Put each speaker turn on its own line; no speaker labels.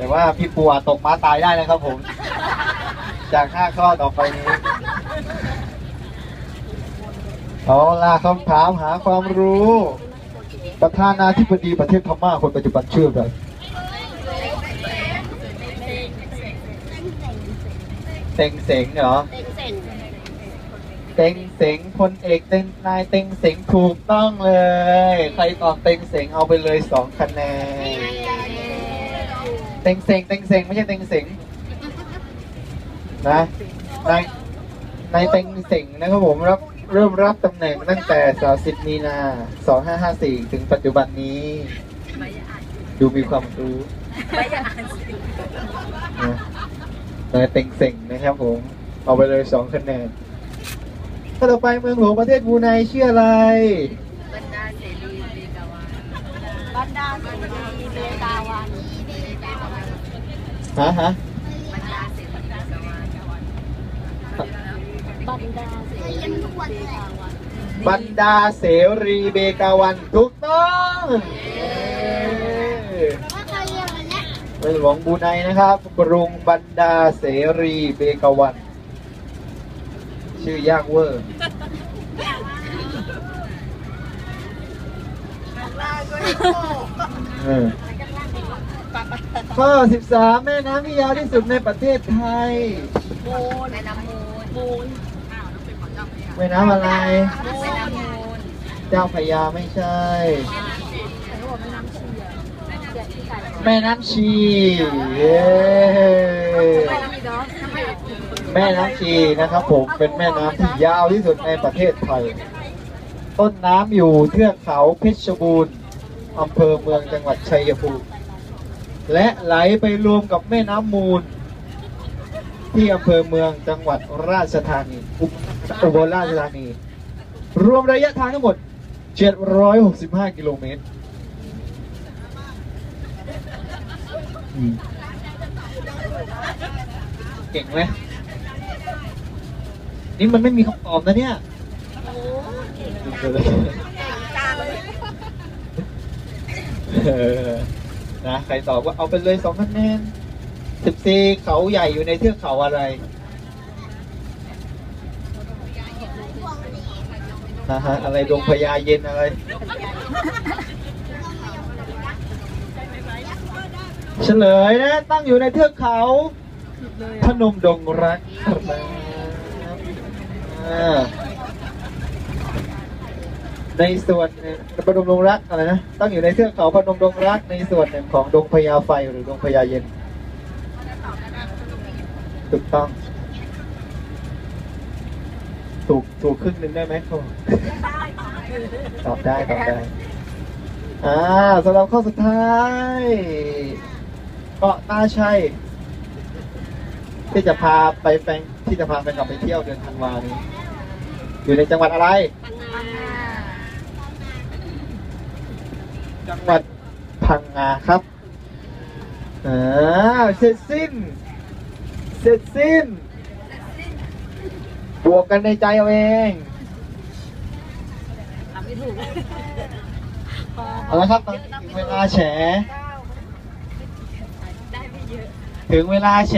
แต่ว่าพี่ปูอาจตกม้าตายได้นะครับผม จากห้าข้อต่อไปนี้เอาล่ะคำถามหาความรู้ ประธานาธิบดีประเทศพม่าคนปัจจุบันชื่ออะไรเต็งเสงเหรอเต็งเสงพลเอกเต็งนายเต็งเสงถูกต้องเลย ใครตอบเต็งเสงเอาไปเลยสองคะแนน เต็งเสงเต็งเสงไม่ใช่เต็งเสงนะนายนายเต็งเสงนะครับผมรับเริ่มรับตำแหน่งตั้งแต่ 30 มีนา 2554 ถึงปัจจุบันนี้ ดูมีความรู้นะนายเต็งเสงนะครับผม เอาไปเลยสองคะแนนข้อต่อไปเมืองหลวงประเทศบูไนชื่ออะไร
บรรดาเสรีเบกาวันบรรดาเสรีเบกาวัน
ฮะฮะ
บรรดาเสรีเบกาวันบรรดาเสรีเบกาวัน
บรรดาเสรีเบกาวันถูกต้องเมืองหลวงบรูไนนะครับกรุงบรรดาเสรีเบกาวัน ชื่อยากเวอร์เออ ข้อ 13 แม่น้ำที่ยาวที่สุดในประเทศไทย
มูลแม่น้ำมูลมูล
แม่น้ำอะไร
แม่น้ำมูล
เจ้าพระยาไม่ใช่
แม่น้ำเชียแม่น้ำชี
แม่น้ำชี เย้
แม่น้ำชีเนาะ
แม่น้ำชีนะครับผมเป็นแม่น้ำที่ยาวที่สุดในประเทศไทย ต้นน้ำอยู่เทือกเขาเพชรบูรณ์อำเภอเมืองจังหวัดชัยภูมิ และไหลไปรวมกับแม่น้ำมูล ที่อำเภอเมืองจังหวัดราชธานีอุบลราชธานี รวมระยะทางทั้งหมด 765 กิโลเมตรเก่งไหมนี่มันไม่มีคำตอบนะเนี่ยเออ นะใครตอบว่าเอาไปเลยสองคะแนนสิบสี่เขาใหญ่อยู่ในเทือกเขาอะไรนะฮะอะไรดงพญาเย็นอะไรเฉลยนะ ตั้งอยู่ในเทือกเขา พนมดงรักครับอ่า ในส่วนหนึ่งพนมดงรักอะไรนะตั้งอยู่ในเทือกเขาพนมดงรักในส่วนหนึ่งของดงพญาไฟหรือดงพญาเย็นถูกต้อง ถูกถูกครึ่งหนึ่งได้ไหมครับตอบได้ตอบได้อ่าสำหรับข้อสุดท้ายเกาะตาชัยที่จะพาไปแฟนที่จะพาแฟนกลับไปเที่ยวเดือนธันวานี้ อยู่ในจังหวัดอะไร จังหวัดพังงาครับอ่าเสร็จสิ้น เสร็จสิ้น บวกกันในใจเอาเอง
ทำไม่ถูก
เอาละครับตอนนี้ถึงเวลาแฉ
ได้ไม่เยอะ
ถึงเวลาแฉ